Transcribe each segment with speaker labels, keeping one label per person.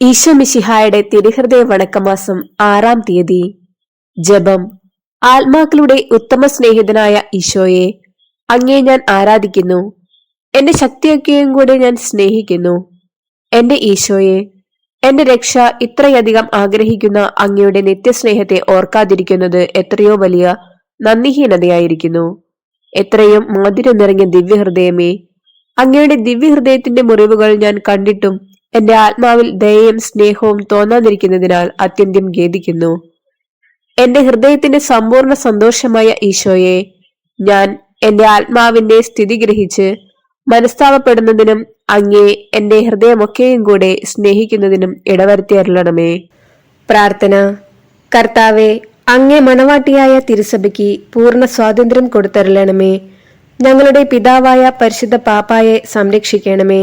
Speaker 1: ഈശോ മിശിഹായുടെ തിരുഹൃദയ വണക്കമാസം ആറാം തീയതി. ജപം. ആത്മാക്കളുടെ ഉത്തമ സ്നേഹിതനായ ഈശോയെ അങ്ങേ ഞാൻ ആരാധിക്കുന്നു. എന്റെ ശക്തിയൊക്കെയും കൂടെ ഞാൻ സ്നേഹിക്കുന്നു. എന്റെ ഈശോയെ എന്റെ രക്ഷ ഇത്രയധികം ആഗ്രഹിക്കുന്ന അങ്ങയുടെ നിത്യസ്നേഹത്തെ ഓർക്കാതിരിക്കുന്നത് എത്രയോ വലിയ നന്ദിഹീനതയായിരിക്കുന്നു. എത്രയും മധുരം നിറഞ്ഞ ദിവ്യഹൃദയമേ അങ്ങയുടെ ദിവ്യഹൃദയത്തിന്റെ മുറിവുകൾ ഞാൻ കണ്ടിട്ടും എന്റെ ആത്മാവിൽ ദയയും സ്നേഹവും തോന്നാതിരിക്കുന്നതിനാൽ അത്യന്തം ഖേദിക്കുന്നു. എന്റെ ഹൃദയത്തിന്റെ സമ്പൂർണ സന്തോഷമായ ഈശോയെ ഞാൻ എന്റെ ആത്മാവിന്റെ സ്ഥിതി ഗ്രഹിച്ച് മനസ്താവപ്പെടുന്നതിനും അങ്ങേ എന്റെ ഹൃദയമൊക്കെയും കൂടെ സ്നേഹിക്കുന്നതിനും ഇടവരുത്തി അരുളണമേ പ്രാർത്ഥന. കർത്താവെ അങ്ങേ മണവാട്ടിയായ തിരുസഭയ്ക്ക് പൂർണ സ്വാതന്ത്ര്യം കൊടുത്തരുളണമേ. ഞങ്ങളുടെ പിതാവായ പരിശുദ്ധ പാപ്പായെ സംരക്ഷിക്കണമേ.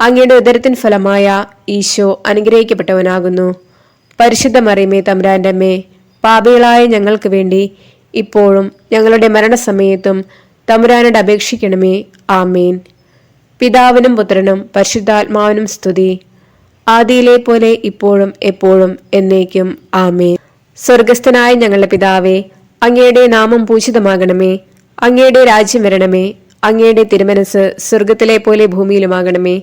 Speaker 1: അങ്ങയുടെ ഉദരത്തിൻ ഫലമായ ഈശോ അനുഗ്രഹിക്കപ്പെട്ടവനാകുന്നു. പരിശുദ്ധ മറിയമേ തമ്പുരാന്റെ അമ്മേ പാപികളായ ഞങ്ങൾക്ക് വേണ്ടി ഇപ്പോഴും ഞങ്ങളുടെ മരണസമയത്തും തമ്പുരാനോട് അപേക്ഷിക്കണമേ. ആമേൻ. പിതാവിനും പുത്രനും പരിശുദ്ധാത്മാവിനും സ്തുതി. ആദിയിലെ പോലെ ഇപ്പോഴും എപ്പോഴും എന്നേക്കും. ആമേൻ. സ്വർഗസ്ഥനായ ഞങ്ങളുടെ പിതാവേ അങ്ങയുടെ നാമം പൂജിതമാകണമേ. അങ്ങയുടെ രാജ്യം വരണമേ. അങ്ങയുടെ തിരുമനസ് സ്വർഗത്തിലെ പോലെ ഭൂമിയിലുമാകണമേ.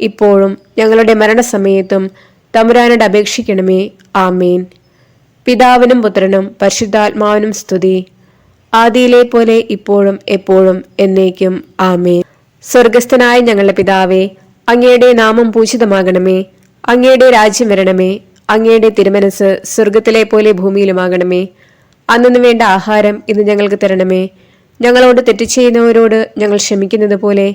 Speaker 1: ഇപ്പോഴും ഞങ്ങളുടെ മരണസമയത്തും തമ്പുരാനോട് അപേക്ഷിക്കണമേ. ആമേൻ. പിതാവിനും പുത്രനും പരിശുദ്ധാത്മാവിനും സ്തുതി. ആദിയിലെ പോലെ ഇപ്പോഴും എപ്പോഴും എന്നേക്കും. ആമേൻ. സ്വർഗസ്ഥനായ ഞങ്ങളുടെ പിതാവേ അങ്ങയുടെ നാമം പൂജിതമാകണമേ. അങ്ങയുടെ രാജ്യം വരണമേ. അങ്ങയുടെ തിരുമനസ് സ്വർഗത്തിലെ പോലെ ഭൂമിയിലുമാകണമേ. അന്നു വേണ്ട ആഹാരം ഇന്ന് ഞങ്ങൾക്ക് തരണമേ. ഞങ്ങളോട് തെറ്റ് ചെയ്യുന്നവരോട് ഞങ്ങൾ ക്ഷമിക്കുന്നത് പോലെ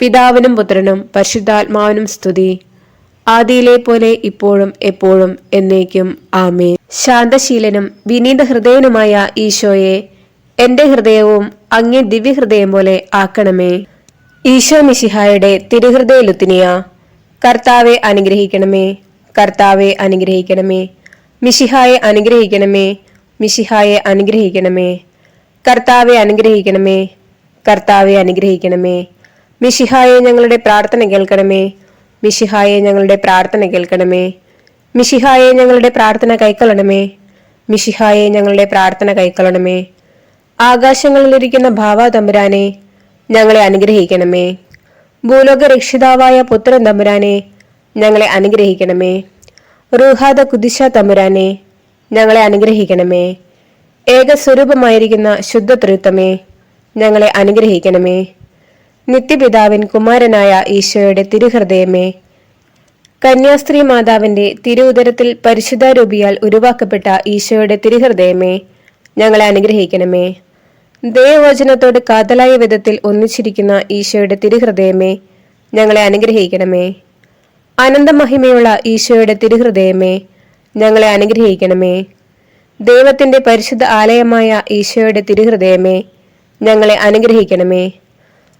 Speaker 1: പിതാവിനും പുത്രനും പരിശുദ്ധാത്മാവിനും സ്തുതി. ആദിയിലെ പോലെ ഇപ്പോഴും എപ്പോഴും എന്നേക്കും. ആമേ ശാന്തശീലനും വിനീത ഹൃദയനുമായ ഈശോയെ എന്റെ ഹൃദയവും അങ്ങേ ദിവ്യഹൃദയം പോലെ ആക്കണമേ. ഈശോ മിശിഹായുടെ തിരുഹൃദയ ലുത്തിനിയ കർത്താവെ അനുഗ്രഹിക്കണമേ. കർത്താവെ അനുഗ്രഹിക്കണമേ. മിശിഹായെ അനുഗ്രഹിക്കണമേ. മിശിഹായെ അനുഗ്രഹിക്കണമേ. കർത്താവെ അനുഗ്രഹിക്കണമേ. കർത്താവെ അനുഗ്രഹിക്കണമേ. മിശിഹായെ ഞങ്ങളുടെ പ്രാർത്ഥന കേൾക്കണമേ. മിഷിഹായെ ഞങ്ങളുടെ പ്രാർത്ഥന കേൾക്കണമേ. മിഷിഹായെ ഞങ്ങളുടെ പ്രാർത്ഥന കൈക്കൊള്ളണമേ. മിഷിഹായെ ഞങ്ങളുടെ പ്രാർത്ഥന കൈക്കൊള്ളണമേ. ആകാശങ്ങളിലിരിക്കുന്ന ഭാവ തമ്പുരാനെ ഞങ്ങളെ അനുഗ്രഹിക്കണമേ. ഭൂലോക രക്ഷിതാവായ പുത്രൻ തമ്പുരാനെ ഞങ്ങളെ അനുഗ്രഹിക്കണമേ. റുഹാദ കുദിശ തമ്പുരാനെ ഞങ്ങളെ അനുഗ്രഹിക്കണമേ. ഏകസ്വരൂപമായിരിക്കുന്ന ശുദ്ധ തൃത്വമേ ഞങ്ങളെ അനുഗ്രഹിക്കണമേ. നിത്യപിതാവിൻ കുമാരനായ ഈശോയുടെ തിരുഹൃദയമേ. കന്യാസ്ത്രീ മാതാവിന്റെ തിരുഉദരത്തിൽ പരിശുദ്ധാരൂപിയാൽ ഉരുവാക്കപ്പെട്ട ഈശോയുടെ തിരുഹൃദയമേ ഞങ്ങളെ അനുഗ്രഹിക്കണമേ. ദൈവവചനത്തോട് കാതലായ വിധത്തിൽ ഒന്നിച്ചിരിക്കുന്ന ഈശോയുടെ തിരുഹൃദയമേ ഞങ്ങളെ അനുഗ്രഹിക്കണമേ. അനന്തമഹിമയുള്ള ഈശോയുടെ തിരുഹൃദയമേ ഞങ്ങളെ അനുഗ്രഹിക്കണമേ. ദൈവത്തിന്റെ പരിശുദ്ധ ആലയമായ ഈശോയുടെ തിരുഹൃദയമേ ഞങ്ങളെ അനുഗ്രഹിക്കണമേ.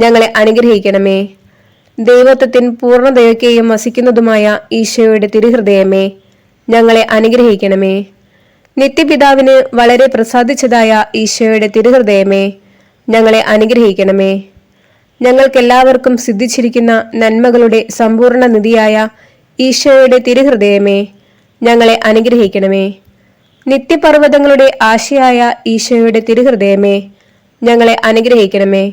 Speaker 1: ഞങ്ങളെ അനുഗ്രഹിക്കണമേ. ദൈവത്വത്തിൻ പൂർണതയൊക്കെയും വസിക്കുന്നതുമായ ഈശോയുടെ തിരുഹൃദയമേ ഞങ്ങളെ അനുഗ്രഹിക്കണമേ. നിത്യപിതാവിന് വളരെ പ്രസാദിച്ചതായ ഈശോയുടെ തിരുഹൃദയമേ ഞങ്ങളെ അനുഗ്രഹിക്കണമേ. ഞങ്ങൾക്കെല്ലാവർക്കും സിദ്ധിച്ചിരിക്കുന്ന നന്മകളുടെ സമ്പൂർണ നിധിയായ ഈശോയുടെ തിരുഹൃദയമേ ഞങ്ങളെ അനുഗ്രഹിക്കണമേ. നിത്യപർവതങ്ങളുടെ ആശയായ ഈശോയുടെ തിരുഹൃദയമേ ഞങ്ങളെ അനുഗ്രഹിക്കണമേ.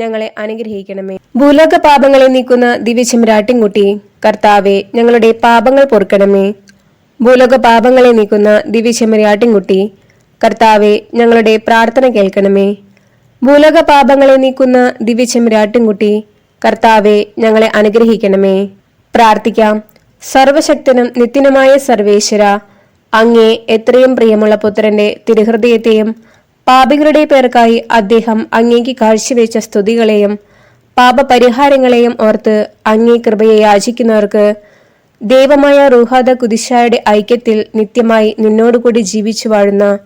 Speaker 1: ഞങ്ങളെ അനുഗ്രഹിക്കണമേ. ഭൂലോക പാപങ്ങളെ നീക്കുന്ന ദിവ്യചിമരാട്ടിൻകുട്ടി കർത്താവെ ഞങ്ങളുടെ പാപങ്ങൾ പൊറുക്കണമേ. ഭൂലോക പാപങ്ങളെ നീക്കുന്ന ദിവ്യചിമരാട്ടിൻകുട്ടി കർത്താവെ ഞങ്ങളുടെ പ്രാർത്ഥന കേൾക്കണമേ. ഭൂലോക പാപങ്ങളെ നീക്കുന്ന ദിവ്യചിമരാട്ടിൻകുട്ടി കർത്താവെ ഞങ്ങളെ അനുഗ്രഹിക്കണമേ. പ്രാർത്ഥിക്കാം. സർവശക്തനും നിത്യനുമായ സർവേശ്വര അങ്ങേ എത്രയും പ്രിയമുള്ള പുത്രന്റെ തിരുഹൃദയത്തെയും പാപികളുടെ പേർക്കായി അദ്ദേഹം അങ്ങേക്ക് കാഴ്ചവെച്ച സ്തുതികളെയും പാപപരിഹാരങ്ങളെയും ഓർത്ത് അങ്ങേ കൃപയെ യാചിക്കുന്നവർക്ക് ദൈവമായ റൂഹാദ കുതിശായുടെ ഐക്യത്തിൽ നിത്യമായി നിന്നോടുകൂടി ജീവിച്ചു വാഴുന്ന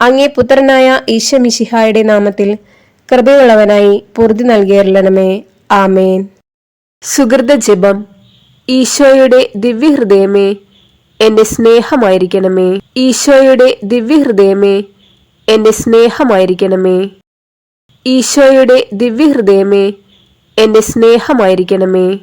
Speaker 1: അങ്ങേ പുത്രനായ ഈശമിശിഹായുടെ നാമത്തിൽ കൃപയുള്ളവനായി പൂർതി നൽകിയരുളണമേ. ആമേൻ. സുഹൃത ജപം. ഈശോയുടെ ദിവ്യഹൃദയമേ എന്റെ സ്നേഹമായിരിക്കണമേ. ഈശോയുടെ ദിവ്യഹൃദയമേ എന്റെ സ്നേഹമായിരിക്കണമേ. ഈശോയുടെ ദിവ്യഹൃദയമേ എന്റെ സ്നേഹമായിരിക്കണമേ.